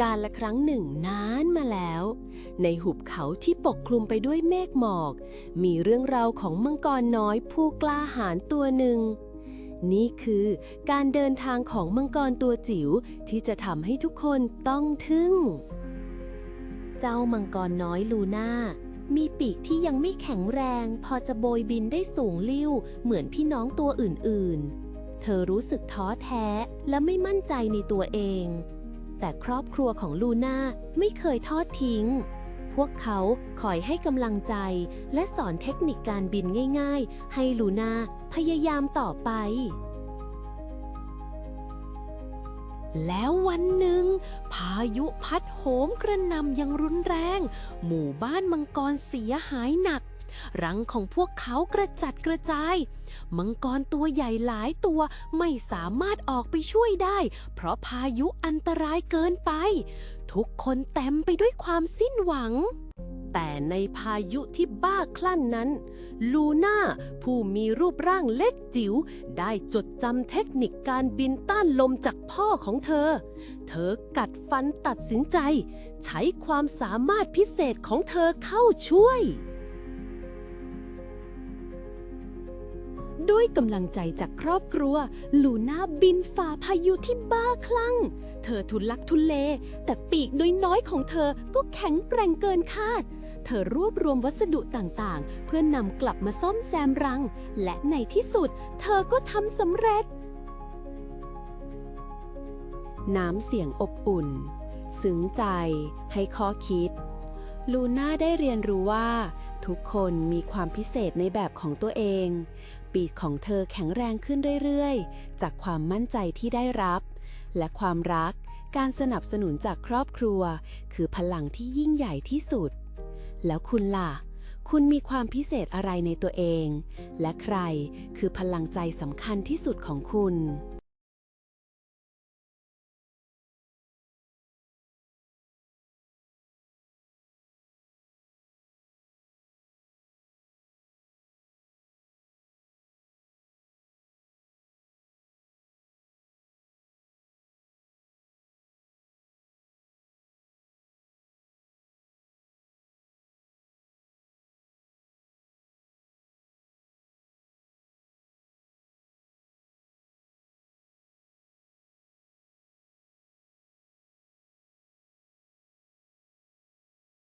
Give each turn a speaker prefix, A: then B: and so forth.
A: การละครั้งหนึ่งนานมาแล้ว ในหุบเขาที่ปกคลุมไปด้วยเมฆหมอก มีเรื่องราวของมังกรน้อยผู้กล้าหาญตัวหนึ่ง นี่คือการเดินทางของมังกรตัวจิ๋วที่จะทำให้ทุกคนต้องทึ่ง เจ้ามังกรน้อยลูน่ามีปีกที่ยังไม่แข็งแรง พอจะโบยบินได้สูงลิ่วเหมือนพี่น้องตัวอื่นๆ เธอรู้สึกท้อแท้และไม่มั่นใจในตัวเอง แต่ครอบครัวของลูน่าไม่เคยทอดทิ้ง พวกเขาคอยให้กำลังใจ และสอนเทคนิคการบินง่ายๆ ให้ลูน่าพยายามต่อไป แล้ววันหนึ่ง พายุพัดโหมกระหน่ำอยังรุนแรง หมู่บ้านมังกรเสียหายหนัก รังของพวกเขากระจัดกระจาย มังกรตัวใหญ่หลายตัวไม่สามารถออกไปช่วยได้ เพราะพายุอันตรายเกินไป ทุกคนเต็มไปด้วยความสิ้นหวัง แต่ในพายุที่บ้าคลั่นนั้น ลูน่าผู้มีรูปร่างเล็กจิ๋วได้จดจำเทคนิคการบินต้านลมจากพ่อของเธอ เธอกัดฟันตัดสินใจ ใช้ความสามารถพิเศษของเธอเข้าช่วย ด้วยกำลังใจจากครอบครัว ลูน่าบินฝ่าพายุที่บ้าคลั่ง เธอทุลักทุเล แต่ปีกน้อยๆของเธอก็แข็งแกร่งเกินคาด เธอรวบรวมวัสดุต่างๆ เพื่อนนำกลับมาซ่อมแซมรัง และในที่สุด เธอก็ทำสำเร็จ น้ำเสียงอบอุ่น ซึ้งใจ ให้ข้อคิด ลูน่าได้เรียนรู้ว่าทุกคนมีความพิเศษในแบบของตัวเองปีกของเธอแข็งแรงขึ้นเรื่อยๆ จากความมั่นใจที่ได้รับ และความรัก การสนับสนุนจากครอบครัว คือพลังที่ยิ่งใหญ่ที่สุด แล้วคุณล่ะ คุณมีความพิเศษอะไรในตัวเอง และใครคือพลังใจสำคัญที่สุดของคุณ